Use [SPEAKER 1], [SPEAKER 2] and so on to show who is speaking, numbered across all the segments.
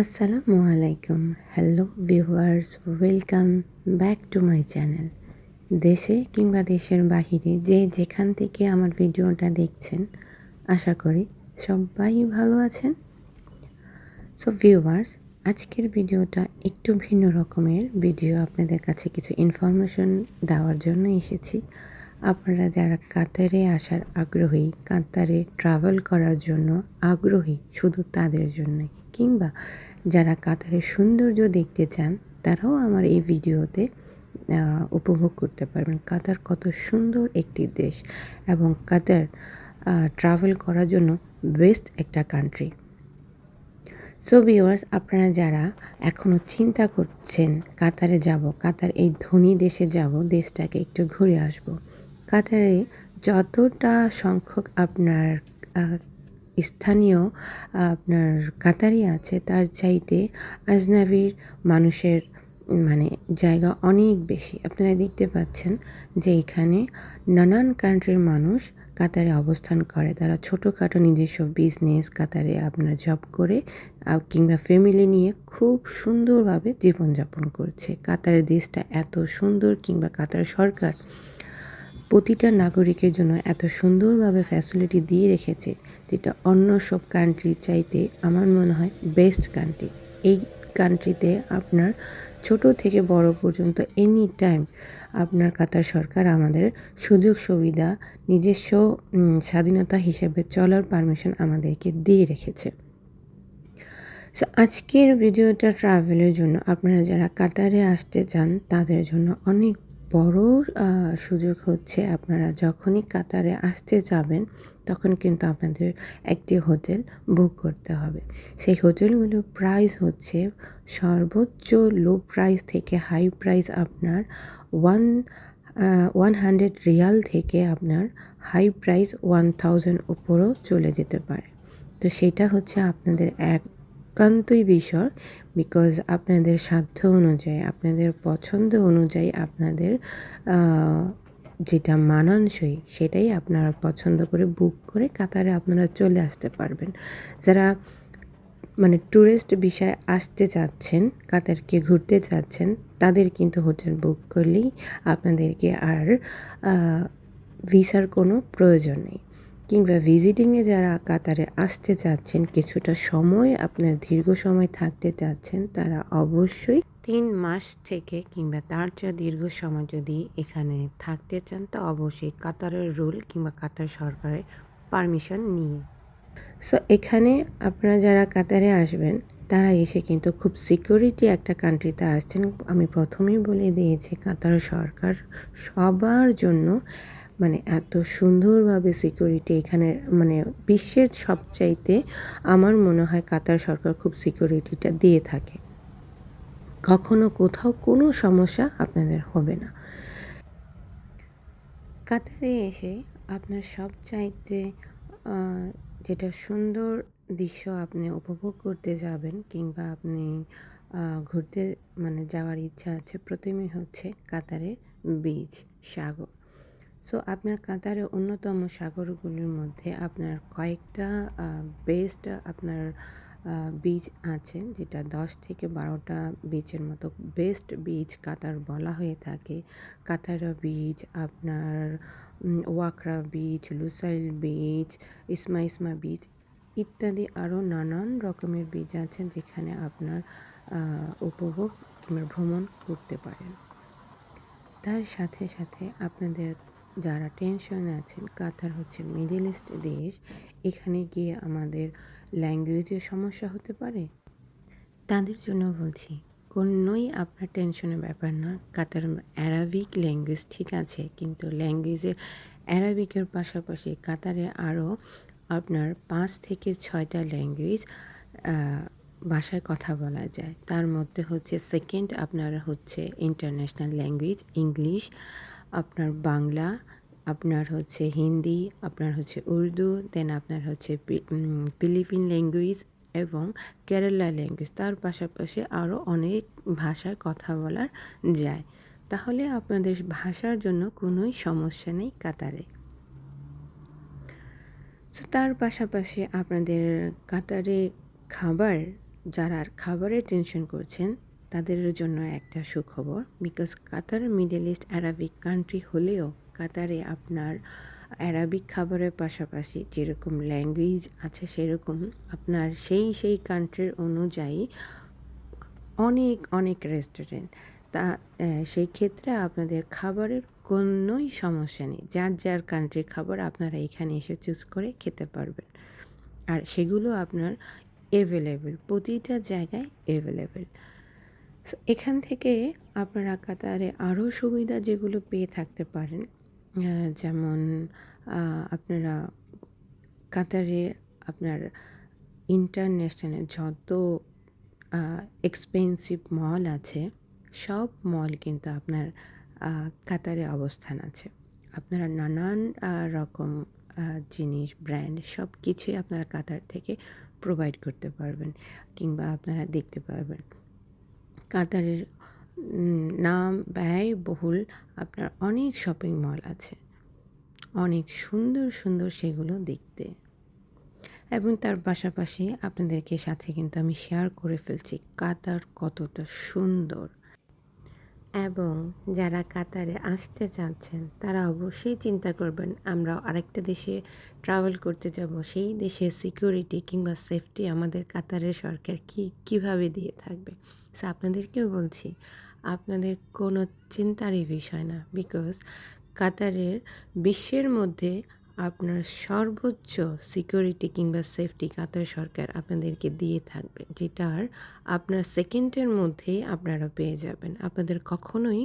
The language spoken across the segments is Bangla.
[SPEAKER 1] আসসালামু আলাইকুম। Hello viewers welcome back to my channel দেশে কিংবা দেশের বাহিরে যে যেখান থেকে আমার ভিডিওটা দেখছেন, আশা করি সবাই ভালো আছেন। সো ভিউয়ার্স আজকের ভিডিওটা একটু ভিন্ন রকমের। ভিডিও আপনাদের কাছে কিছু ইনফরমেশন দেওয়ার জন্য এসেছি। আপনারা যারা কাতারে আসার আগ্রহী, কাতারে ট্রাভেল করার জন্য আগ্রহী, শুধু তাদের জন্যই কিংবা যারা কাতারের সৌন্দর্য দেখতে চান, তারাও আমার এই ভিডিওতে উপভোগ করতে পারবেন। কাতার কত সুন্দর একটি দেশ এবং কাতার ট্রাভেল করার জন্য বেস্ট একটা কান্ট্রি সো ভিওয়ার্স আপনারা যারা এখনও চিন্তা করছেন কাতারে যাব, কাতার এই ধনী দেশে যাব, দেশটাকে একটু ঘুরে আসব। কাতারে যতটা সংখ্যক আপনার স্থানীয়, আপনার কাতারি আছে, তার চাইতে আজনাবির মানুষের মানে জায়গা অনেক বেশি। আপনারা দেখতে পাচ্ছেন যে এখানে নানান কান্ট্রির মানুষ কাতারে অবস্থান করে। তারা ছোটোখাটো নিজস্ব বিজনেস কাতারে আপনার জব করে কিংবা ফ্যামিলি নিয়ে খুব সুন্দরভাবে জীবনযাপন করছে। কাতারের দেশটা এত সুন্দর কিংবা কাতার সরকার প্রতিটা নাগরিকের জন্য এত সুন্দরভাবে ফ্যাসিলিটি দিয়ে রেখেছে, যেটা অন্য সব কান্ট্রি চাইতে আমার মনে হয় বেস্ট কান্ট্রি এই কান্ট্রিতে আপনার ছোট থেকে বড় পর্যন্ত এনি টাইম আপনার কাতার সরকার আমাদের সুযোগ সুবিধা, নিজস্ব স্বাধীনতা হিসেবে চলার পারমিশন আমাদেরকে দিয়ে রেখেছে। সো আজকের ভিডিওটা ট্রাভেলের জন্য আপনারা যারা কাতারে আসতে চান, তাদের জন্য অনেক বড় সুযোগ হচ্ছে আপনারা যখনই কাতারে আসতে যাবেন, তখন কিন্তু আপনাদের একটি হোটেল বুক করতে হবে। সেই হোটেলগুলোর প্রাইস হচ্ছে সর্বোচ্চ লো প্রাইস থেকে হাই প্রাইস আপনার ওয়ান ওয়ান হান্ড্রেড রিয়াল থেকে আপনার হাই প্রাইস ওয়ান থাউজেন্ড উপরও চলে যেতে পারে। তো সেটা হচ্ছে আপনাদের একান্তই বিষয় বিকজ আপনাদের সাধ্য অনুযায়ী, আপনাদের পছন্দ অনুযায়ী আপনাদের যেটা মানানসই সেটাই আপনারা পছন্দ করে বুক করে কাতারে আপনারা চলে আসতে পারবেন। যারা মানে ট্যুরিস্ট বিষয়ে আসতে চাচ্ছেন, কাতারকে ঘুরতে চাচ্ছেন, তাদের কিন্তু হোটেল বুক করলেই আপনাদেরকে আর ভিসার কোনো প্রয়োজন নেই। কিংবা ভিজিটিংয়ে যারা কাতারে আসতে চাচ্ছেন, কিছুটা সময় আপনার দীর্ঘ সময় থাকতে চাচ্ছেন, তারা অবশ্যই তিন মাস থেকে কিংবা তার চেয়ে দীর্ঘ সময় যদি এখানে থাকতে চান, তো অবশ্যই কাতারের রুল কিংবা কাতার সরকারের পারমিশন নিয়ে। সো এখানে আপনারা যারা কাতারে আসবেন, তারা এসে কিন্তু খুব সিকিউরিটি একটা কান্ট্রিতে আসছেন। আমি প্রথমেই বলে দিয়েছি, কাতার সরকার সবার জন্য মানে এত সুন্দরভাবে সিকিউরিটি এখানে মানে বিশ্বের সবচাইতে আমার মনে হয় কাতার সরকার খুব সিকিউরিটিটা দিয়ে থাকে। কখনো কোথাও কোনো সমস্যা আপনাদের হবে না। কাতারে এসে আপনার সব চাইতে যেটা সুন্দর দৃশ্য আপনি উপভোগ করতে যাবেন কিংবা আপনি ঘুরতে মানে যাওয়ার ইচ্ছা আছে প্রথমেই হচ্ছে কাতারের বীজ সাগর। সো আপনার কাতারে অন্যতম সাগরগুলির মধ্যে আপনার কয়েকটা বেস্ট আপনার বীচ আছে, যেটা দশ থেকে বারোটা বিচের মতো বেস্ট বীচ কাতার বলা হয়ে থাকে। কাতারা বীচ আপনার ওয়াকরা বীচ লুসাইল বীচ ইসমা ইসমা বীচ ইত্যাদি আরও নানান রকমের বীজ আছে, যেখানে আপনার উপভোগ কিংবা ভ্রমণ করতে পারেন। তার সাথে সাথে আপনাদের যারা টেনশনে আছেন, কাতার হচ্ছে মিডল ইস্ট দেশ, এখানে গিয়ে আমাদের ল্যাঙ্গুয়েজের সমস্যা হতে পারে? তাদের জন্য বলছি, কোনোই আপনার টেনশনের ব্যাপার না। কাতার অ্যারাবিক ল্যাঙ্গুয়েজ ঠিক আছে, কিন্তু ল্যাঙ্গুয়েজের অ্যারাবিকের পাশাপাশি কাতারে আরও আপনার পাঁচ থেকে ছয়টা ল্যাঙ্গুয়েজ ভাষায় কথা বলা যায়। তার মধ্যে হচ্ছে সেকেন্ড আপনার হচ্ছে ইন্টারন্যাশনাল ল্যাঙ্গুয়েজ ইংলিশ আপনার বাংলা, আপনার হচ্ছে হিন্দি, আপনার হচ্ছে উর্দু দেন আপনার হচ্ছে ফিলিপিন ল্যাঙ্গুয়েজ এবং কেরালা ল্যাঙ্গুয়েজ তার পাশাপাশি আরও অনেক ভাষায় কথা বলার যায়। তাহলে আপনাদের ভাষার জন্য কোনোই সমস্যা নেই কাতারে। সো তার পাশাপাশি আপনাদের কাতারে খাবার, যারা খাবারের টেনশন করছেন তাদের জন্য একটা সুখবর। Because Qatar, middle east Arabic country হলেও কাতারে আপনার অ্যারাবিক খাবারের পাশাপাশি যেরকম ল্যাঙ্গুয়েজ আছে সেরকম আপনার সেই সেই কান্ট্রির অনুযায়ী অনেক অনেক রেস্টুরেন্ট তা সেই ক্ষেত্রে আপনাদের খাবারের কোনোই সমস্যা নেই। যার যার কান্ট্রির খাবার আপনারা এখানে এসে চুজ করে খেতে পারবেন। আর সেগুলো আপনার অ্যাভেলেবেল প্রতিটা জায়গায় অ্যাভেলেবেল এখান থেকে আপনারা কাতারে আরও সুবিধা যেগুলো পেয়ে থাকতে পারেন যেমন আপনারা কাতারে আপনার ইন্টারন্যাশনাল যত এক্সপেন্সিভ মল আছে, সব মল কিন্তু আপনার কাতারে অবস্থান আছে। আপনারা নানান রকম জিনিস ব্র্যান্ড সব কিছুই আপনারা কাতার থেকে প্রোভাইড করতে পারবেন কিংবা আপনারা দেখতে পারবেন। কাতারের নাম ব্যয় বহুল আপনার অনেক শপিং মল আছে। অনেক সুন্দর সুন্দর সেগুলো দেখতে। এবং তার পাশাপাশি আপনাদেরকে সাথে কিন্তু আমি শেয়ার করে ফেলছি কাতার কতটা সুন্দর। এবং যারা কাতারে আসতে চাচ্ছেন, তারা অবশ্যই চিন্তা করবেন আমরা আরেকটা দেশে ট্রাভেল করতে যাব। সেই দেশের সিকিউরিটি কিংবা সেফটি আমাদের কাতারের সরকার কি, কীভাবে দিয়ে থাকবে? সো আপনাদেরকেও বলছি, আপনাদের কোনো চিন্তারই বিষয় না বিকজ কাতারের বিশ্বের মধ্যে আপনার সর্বোচ্চ সিকিউরিটি কিংবা সেফটি কাতার সরকার আপনাদেরকে দিয়ে থাকবে, যেটার আপনার সেকেন্ডের মধ্যেই আপনারা পেয়ে যাবেন। আপনাদের কখনোই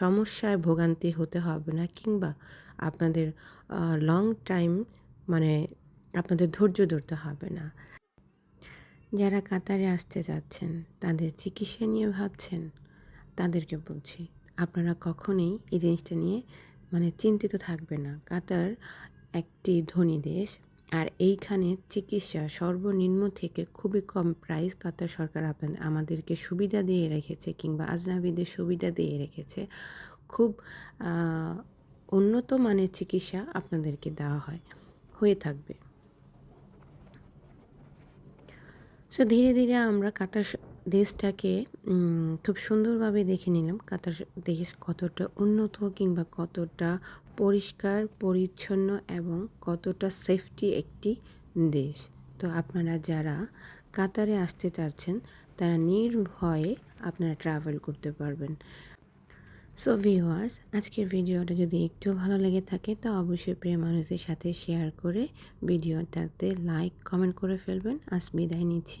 [SPEAKER 1] সমস্যায় ভোগান্তি হতে হবে না কিংবা আপনাদের লং টাইম মানে আপনাদের ধৈর্য ধরতে হবে না। যারা কাতারে আসতে যাচ্ছেন, তাদের চিকিৎসা নিয়ে ভাবছেন, তাদেরকে বলছি, আপনারা কখনোই এই জিনিসটা নিয়ে মানে চিন্তিত থাকবে না। কাতার একটি ধনী দেশ, আর এইখানে চিকিৎসা সর্বনিম্ন থেকে খুবই কম প্রাইস কাতার সরকার আপনাদের আমাদেরকে সুবিধা দিয়ে রেখেছে কিংবা আজনাবিদের সুবিধা দিয়ে রেখেছে। খুব উন্নত মানের চিকিৎসা আপনাদেরকে দেওয়া হয়, হয়ে থাকবে। সো ধীরে ধীরে আমরা কাতার দেশটাকে খুব সুন্দরভাবে দেখে নিলাম। কাতার দেশ কতটা উন্নত কিংবা কতটা পরিষ্কার, পরিচ্ছন্ন এবং কতটা সেফটি একটি দেশ। তো আপনারা যারা কাতারে আসতে চাচ্ছেন, তারা নির্ভয়ে আপনারা ট্রাভেল করতে পারবেন। সো ভিউয়ার্স আজকের ভিডিওটা যদি একটু ভালো লেগে থাকে, তো অবশ্যই প্রিয় মানুষদের সাথে শেয়ার করে ভিডিওটাতে লাইক কমেন্ট করে ফেলবেন। আজ বিদায় নিচ্ছি।